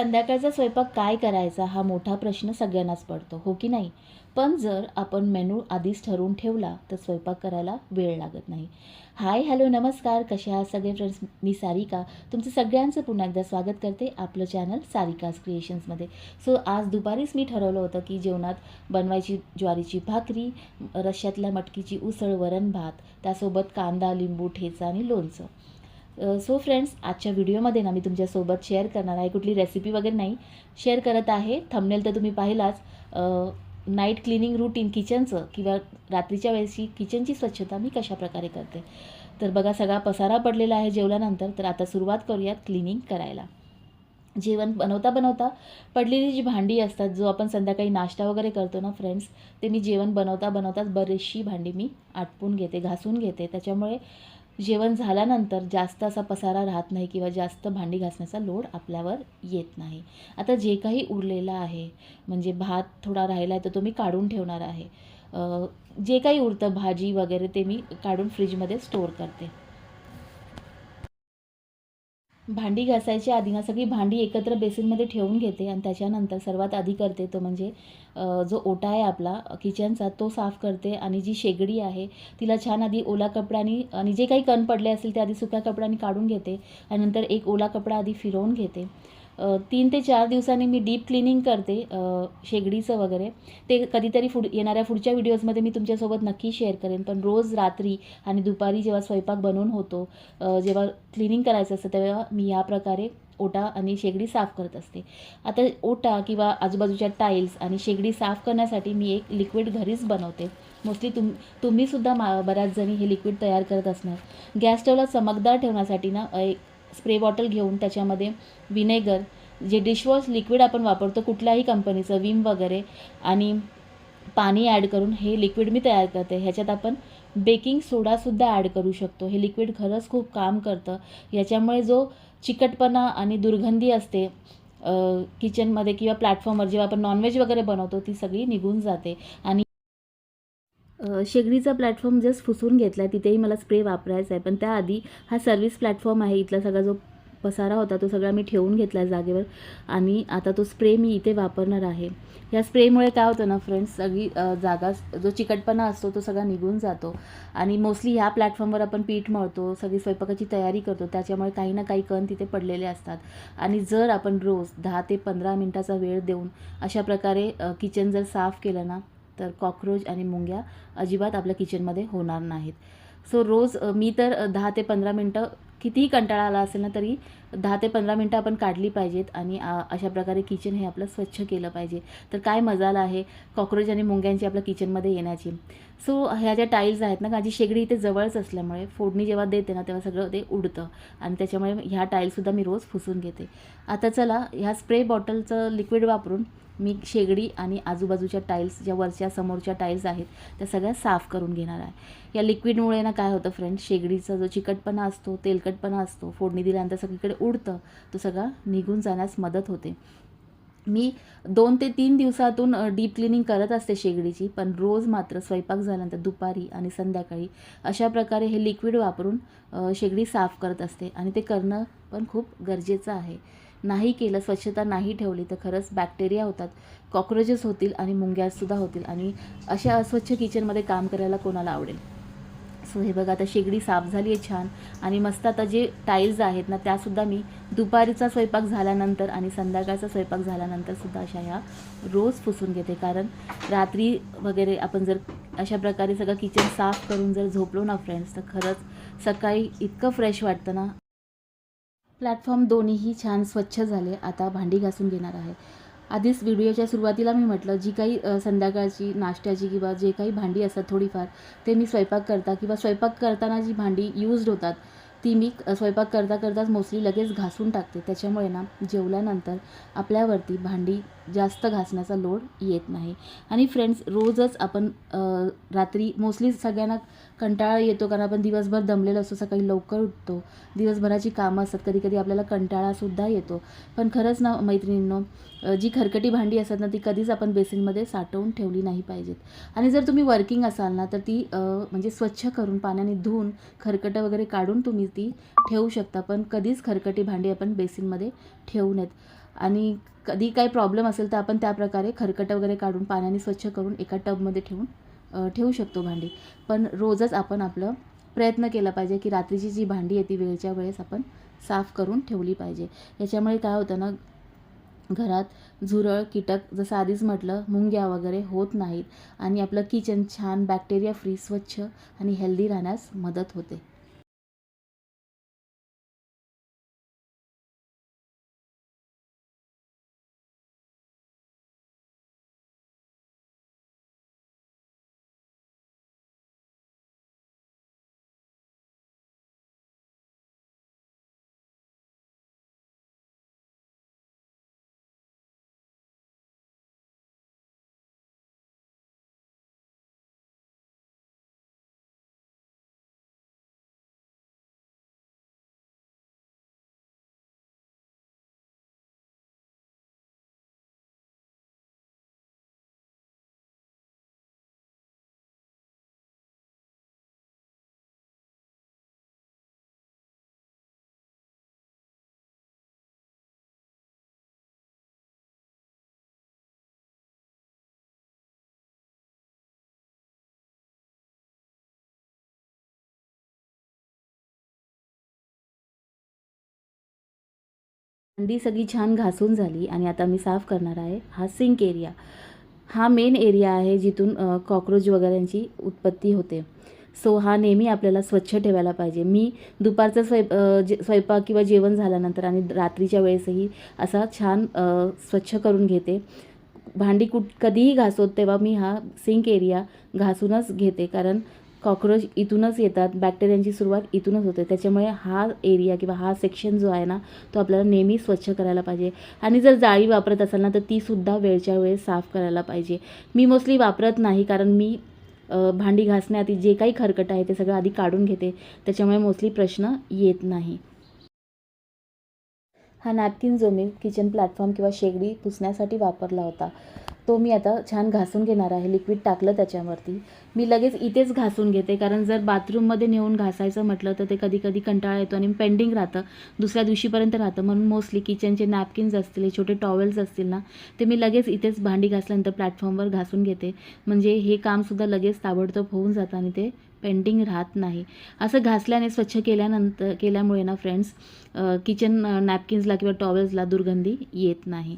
संध्याकाळचा स्वयंपाक काय करायचा हा मोठा प्रश्न सगळ्यांनाच पडतो हो की नाही? पण जर आपण मेनू आधीच ठरवून ठेवला तर स्वयंपाक करायला वेळ लागत नाही. हाय हॅलो नमस्कार. कसे आहात सगळे फ्रेंड्स मी सारिका. तुमचं सगळ्यांचं पुन्हा एकदा स्वागत करते आपलं चॅनल सारिकाज क्रिएशन्समध्ये सो आज दुपारीच मी ठरवलं होतं की जेवणात बनवायची ज्वारीची भाकरी रश्श्यातल्या मटकीची उसळ वरण भात त्यासोबत कांदा लिंबू ठेचा आणि लोणचं. सो फ्रेंड्स आजच्या व्हिडिओमध्ये ना मी तुमच्यासोबत शेअर करणार आहे. कुठली रेसिपी वगैरे नाही शेअर करत आहे. थंबनेल तर तुम्ही पाहिलाच. नाईट क्लिनिंग रुटीन किचनचं किंवा रात्रीच्या वेळेची किचनची स्वच्छता मी कशा प्रकारे करते. तर बघा सगळा पसारा पडलेला आहे जेवल्यानंतर. तर आता सुरुवात करूयात क्लिनिंग करायला. जेवण बनवता बनवता पडलेली जी भांडी असतात जो आपण संध्याकाळी नाश्ता वगैरे करतो ना फ्रेंड्स ते मी जेवण बनवता बनवताच बरीचशी भांडी मी आटपून घेते घासून घेते. त्याच्यामुळे जेवण झाल्यानंतर जास्त असा पसारा राहत नाही किंवा जास्त भांडी घासण्याचा लोड आपल्यावर येत नाही. आता जे काही उरलेलं आहे म्हणजे भात थोडा राहिला आहे तर तो मी काढून ठेवणार आहे. जे काही उरतं भाजी वगैरे ते मी काढून फ्रीजमध्ये स्टोअर करते. भांडी घासायच्या आधी ना सगळी भांडी एकत्र बेसिनमध्ये ठेवून घेते आणि त्याच्यानंतर सर्वात आधी करते तो म्हणजे जो ओटा आहे आपला किचनचा तो साफ करते आणि जी शेगडी आहे तिला छान आधी ओला कपड्याने आणि जे काही कण पडले असेल ते आधी सुक्या कपड्याने काढून घेते आणि नंतर एक ओला कपडा आधी फिरवून घेते. तीन ते चार दिवसांनी मी डीप क्लिनिंग करते शेगडीचं वगैरे. ते कधीतरी पुढ येणाऱ्या पुढच्या व्हिडिओजमध्ये मी तुमच्यासोबत नक्की शेअर करेन. पण रोज रात्री आणि दुपारी जेव्हा स्वयंपाक बनवून होतो जेव्हा क्लिनिंग करायचं असतं तेव्हा मी या प्रकारे ओटा आणि शेगडी साफ करत असते. आता ओटा किंवा आजूबाजूच्या टाईल्स आणि शेगडी साफ करण्यासाठी मी एक लिक्विड घरीच बनवते. मोस्टली तुम तुम्हीसुद्धा मा बऱ्याच जणी हे लिक्विड तयार करत असणार. गॅस स्टवला चमकदार ठेवण्यासाठी ना एक स्प्रे बॉटल घेऊन त्याच्यामध्ये विनेगर जे डिशवॉश लिक्विड आपण वापरतो कुठल्याही कंपनीचं विम वगैरे आणि पाणी ॲड करून हे लिक्विड मी तयार करते. ह्याच्यात आपण बेकिंग सोडासुद्धा ॲड करू शकतो. हे लिक्विड खरंच खूप काम करतं. याच्यामुळे जो चिकटपणा आणि दुर्गंधी असते किचनमध्ये किंवा प्लॅटफॉर्मवर जेव्हा आपण नॉनव्हेज वगैरे बनवतो ती सगळी निघून जाते. आणि शेगडीचा प्लॅटफॉर्म जस्ट फुसून घेतला आहे तिथेही मला स्प्रे वापरायचा आहे पण त्याआधी हा सर्व्हिस प्लॅटफॉर्म आहे इथला सगळा जो पसारा होता तो सगळा मी ठेवून घेतला आहे जागेवर. आणि आता तो स्प्रे मी इथे वापरणार आहे. या स्प्रेमुळे काय होतं ना फ्रेंड्स सगळी जागा जो चिकटपणा असतो तो सगळा निघून जातो. आणि मोस्टली ह्या प्लॅटफॉर्मवर आपण पीठ मळतो सगळी स्वयंपाकाची तयारी करतो त्याच्यामुळे काही ना काही कण तिथे पडलेले असतात. आणि जर आपण रोज दहा ते पंधरा मिनटाचा वेळ देऊन अशा प्रकारे किचन जर साफ केलं ना तर कॉक्रोच आणि मुंग्या अजिबात आपल्या किचनमध्ये होणार नाहीत. सो रोज मी तर दहा ते पंधरा मिनटं कितीही कंटाळा आला असेल ना तरी दहा ते पंधरा मिनटं आपण काढली पाहिजेत आणि अशा प्रकारे किचन हे आपलं स्वच्छ केलं पाहिजे. तर काय मजा आला आहे कॉक्रोच आणि मुंग्यांची आपल्या किचनमध्ये येण्याची? सो ह्या ज्या टाईल्स आहेत ना माझी शेगडी इथे जवळच असल्यामुळे फोडणी जेव्हा देते ना तेव्हा सगळं ते उडतं. आणि त्याच्यामुळे ह्या टाईल्ससुद्धा मी रोज फुसून घेते. आता चला ह्या स्प्रे बॉटलचं लिक्विड वापरून मी शेगडी आणि आजूबाजूच्या टाईल्स ज्या वरच्या समोरच्या टाईल्स आहेत त्या सगळ्या साफ करून घेणार आहे. या लिक्विडमुळे ना काय होतं फ्रेंड शेगडीचा जो चिकटपणा असतो तेलकटपणा असतो फोडणी दिल्यानंतर सगळीकडे उडतं तो सगळा निघून जाण्यास मदत होते. मी दोन ते तीन दिवसातून डीप क्लिनिंग करत असते शेगडीची पण रोज मात्र स्वयंपाक झाल्यानंतर दुपारी आणि संध्याकाळी अशा प्रकारे हे लिक्विड वापरून शेगडी साफ करत असते आणि ते करणं पण खूप गरजेचं आहे. नाही केलं स्वच्छता नाही ठेवली तर खरंच बॅक्टेरिया होतात कॉक्रोचेस होतील आणि मुंग्यासुद्धा होतील आणि अशा अस्वच्छ किचनमध्ये काम करायला कोणाला आवडेल? सो हे बघा आता शेगडी साफ झाली आहे छान. आणि मस्त आता जे टाईल्स आहेत ना त्यासुद्धा मी दुपारीचा स्वयंपाक झाल्यानंतर आणि संध्याकाळचा स्वयंपाक झाल्यानंतर सुद्धा अशा ह्या रोज पुसून घेते. कारण रात्री वगैरे आपण जर अशा प्रकारे सगळं किचन साफ करून जर झोपलो ना फ्रेंड्स तर खरंच सकाळी इतकं फ्रेश वाटतं ना. प्लॅटफॉर्म दोन्हीही छान स्वच्छ झाले. आता भांडी घासून घेणार आहे. आधीच व्हिडिओच्या सुरुवातीला मी म्हटलं जी काही संध्याकाळची नाश्त्याची किंवा जे काही भांडी असतात थोडीफार ते मी स्वयंपाक करता किंवा स्वयंपाक करताना जी भांडी यूज्ड होतात ती मी स्वयंपाक करता करताच मोस्टली लगेच घासून टाकते. त्याच्यामुळे ना जेवल्यानंतर आपल्यावरती भांडी जास्त घासण्याचा लोड येत नाही. आणि फ्रेंड्स रोजच आपण रात्री मोस्टली सगळ्यांना कंटाळा येतो कारण आपण दिवसभर दमलेलो असतो सकाळी लवकर उठतो. दिवसभराची कामं असतात कधी कधी आपल्याला कंटाळासुद्धा येतो. पण खरंच ना मैत्रिणींनो जी खरकटी भांडी असतात ना ती कधीच आपण बेसिनमध्ये साठवून ठेवली नाही पाहिजेत. आणि जर तुम्ही वर्किंग असाल ना तर ती म्हणजे स्वच्छ करून पाण्याने धुवून खरकटं वगैरे काढून तुम्ही ती ठेवू शकता. पण कधीच खरकटी भांडी आपण बेसिनमध्ये ठेवू नयेत. आणि कधी काही प्रॉब्लेम असेल तर आपण त्याप्रकारे खरकटं वगैरे काढून पाण्याने स्वच्छ करून एका टबमध्ये ठेवून ठेवू शकतो भांडी. पण रोजच आपण आपलं प्रयत्न केला पाहिजे की रात्रीची जी भांडी आहे ती वेळच्या वेळेस आपण साफ करून ठेवली पाहिजे. याच्यामुळे काय होतं ना घरात झुरळ कीटक जसं आधीच म्हटलं मुंग्या वगैरे होत नाहीत. आणि आपलं किचन छान बॅक्टेरिया फ्री स्वच्छ आणि हेल्दी राहण्यास मदत होते. भांडी सगळी छान घासून झाली आणि आता मी साफ करणार आहे हा सिंक एरिया. हा मेन एरिया आहे जिथून कॉक्रोच वगैरेंची उत्पत्ती होते. सो हा नेहमी आपल्याला स्वच्छ ठेवायला पाहिजे. मी दुपारचं स्वयं जे स्वयंपाक किंवा जेवण झाल्यानंतर आणि रात्रीच्या वेळेसही असा छान स्वच्छ करून घेते. भांडी कुठ कधीही घासोत तेव्हा मी हा सिंक एरिया घासूनच घेते. कारण कॉक्रोच इथूनच येतात बॅक्टेरियांची सुरुवात इथूनच होते. त्याच्यामुळे हा एरिया किंवा हा सेक्शन जो आहे ना तो आपल्याला नेहमी स्वच्छ करायला पाहिजे. आणि जर जाळी वापरत असाल ना तर तीसुद्धा वेळच्या वेळेस साफ करायला पाहिजे. मी मोस्टली वापरत नाही कारण मी भांडी घासण्याआधी जे काही खरकट आहे ते सगळं आधी काढून घेते. त्याच्यामुळे मोस्टली प्रश्न येत नाही. हा नॅपकिन जो मी किचन प्लॅटफॉर्म किंवा शेगडी पुसण्यासाठी वापरला होता. तो मी आता छान घासून घेणार आहे. लिक्विड टाकलं त्याच्यावरती. मी लगेच इथेच घासून घेते. कारण जर बाथरूममध्ये नेऊन घासायचं म्हटलं तर ते कधी कधी कंटाळा येतो आणि पेंडिंग राहतं. दुसऱ्या दिवशीपर्यंत राहतं. म्हणून मोस्टली किचनचे नॅपकिन्स असतील छोटे टॉवेल्स असतील ना ते मी लगेच इथेच भांडी घासल्यानंतर प्लॅटफॉर्मवर घासून घेते. म्हणजे हे कामसुद्धा लगेच ताबडतोब होऊन जातं आणि ते पेंटिंग राहत नाही. असं घासल्याने स्वच्छ केल्यानंतर केल्यामुळे ना फ्रेंड्स किचन नॅपकिन्सला किंवा टॉवेल्सला दुर्गंधी येत नाही.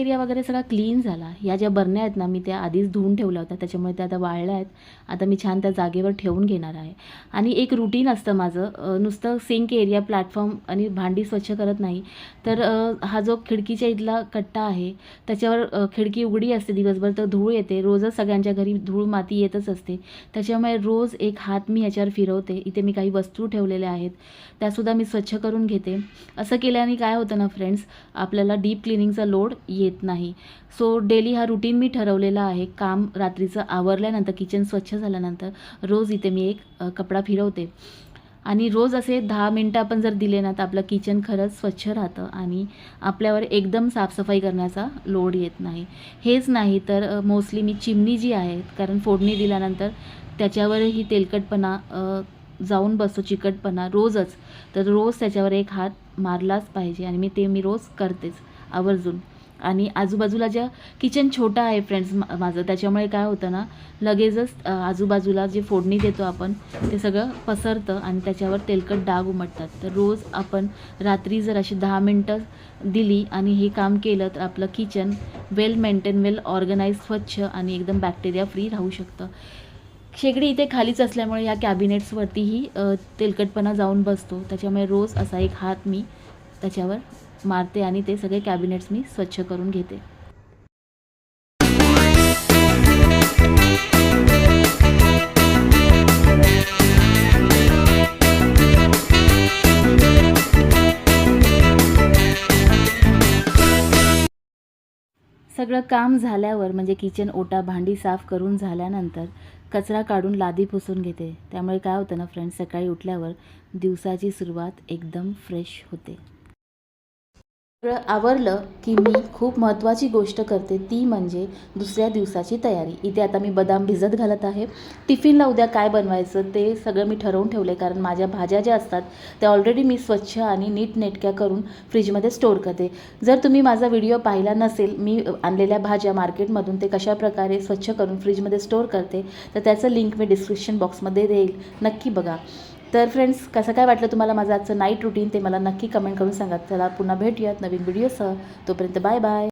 एरिया वगैरे सगळा क्लीन झाला. या ज्या बरण्या आहेत ना मी त्या आधीच धुवून ठेवल्या होत्या. त्याच्यामुळे त्या आता वाळल्या आहेत. आता मी छान त्या जागेवर ठेवून घेणार आहे. आणि एक रुटीन असतं माझं. नुसतं सिंक एरिया प्लॅटफॉर्म आणि भांडी स्वच्छ करत नाही. तर हा जो खिडकीच्या इथला कट्टा आहे त्याच्यावर खिडकी उघडी असते दिवसभर. तर धूळ येते. रोजच सगळ्यांच्या घरी धूळ माती येतच असते. त्याच्यामुळे रोज एक हात मी ह्याच्यावर फिरवते. इथे मी काही वस्तू ठेवलेल्या आहेत. त्यासुद्धा मी स्वच्छ करून घेते. असं केल्याने काय होतं ना फ्रेंड्स आपल्याला डीप क्लिनिंगचा लोड येत. नाही. सो डेली हा रुटीन मी ठरवलेला आहे. काम रात्रीचं आवरल्यानंतर किचन स्वच्छ झाल्यानंतर रोज इथे मी एक कपडा फिरवते. आणि रोज असे दहा मिनटं आपण जर दिले ना तर आपलं किचन खरंच स्वच्छ राहतं आणि आपल्यावर एकदम साफसफाई करण्याचा लोड येत नाही. हेच नाही तर मोस्टली मी चिमणी जी आहे कारण फोडणी दिल्यानंतर त्याच्यावरही तेलकटपणा जाऊन बसतो चिकटपणा रोजच. तर रोज त्याच्यावर एक हात मारलाच पाहिजे आणि मी ते मी रोज करतेच आवर्जून. आणि आजूबाजूला ज्या किचन छोटं आहे फ्रेंड्स माझं त्याच्यामुळे काय होतं ना लगेचच आजूबाजूला जे फोडणी देतो आपण ते सगळं पसरतं आणि त्याच्यावर तेलकट डाग उमटतात. तर रोज आपण रात्री जर अशी दहा मिनटं दिली आणि हे काम केलं तर आपलं kitchen well maintain well organise स्वच्छ आणि एकदम बॅक्टेरिया फ्री राहू शकतं. शेगडी इथे खालीच असल्यामुळे या कॅबिनेट्सवरतीही तेलकटपणा जाऊन बसतो. त्याच्यामुळे रोज असा एक हात मी त्याच्यावर मारते आणि ते सगळे कॅबिनेट्स मी स्वच्छ करून घेते. सगळं काम झाल्यावर म्हणजे किचन ओटा भांडी साफ करून झाल्यानंतर कचरा काढून लादी पुसून घेते. त्यामुळे काय होतं ना फ्रेंड्स सकाळी उठल्यावर दिवसाची सुरुवात एकदम फ्रेश होते. सगळं आवरलं की मी खूप महत्त्वाची गोष्ट करते ती म्हणजे दुसऱ्या दिवसाची तयारी. इथे आता मी बदाम भिजत घालत आहे. टिफिनला उद्या काय बनवायचं ते सगळं मी ठरवून ठेवले कारण माझ्या भाज्या ज्या असतात त्या ऑलरेडी मी स्वच्छ आणि नीटनेटक्या करून फ्रीजमध्ये स्टोअर करते. जर तुम्ही माझा व्हिडिओ पाहिला नसेल मी आणलेल्या भाज्या मार्केटमधून ते कशाप्रकारे स्वच्छ करून फ्रीजमध्ये स्टोअर करते तर त्याचं लिंक मी डिस्क्रिप्शन बॉक्समध्ये देईल. नक्की बघा. तर फ्रेंड्स कसं काय वाटलं तुम्हाला माझं आजचं नाईट रुटीन ते मला नक्की कमेंट करून सांगा. चला पुन्हा भेटूयात नवीन व्हिडिओसह तोपर्यंत बाय बाय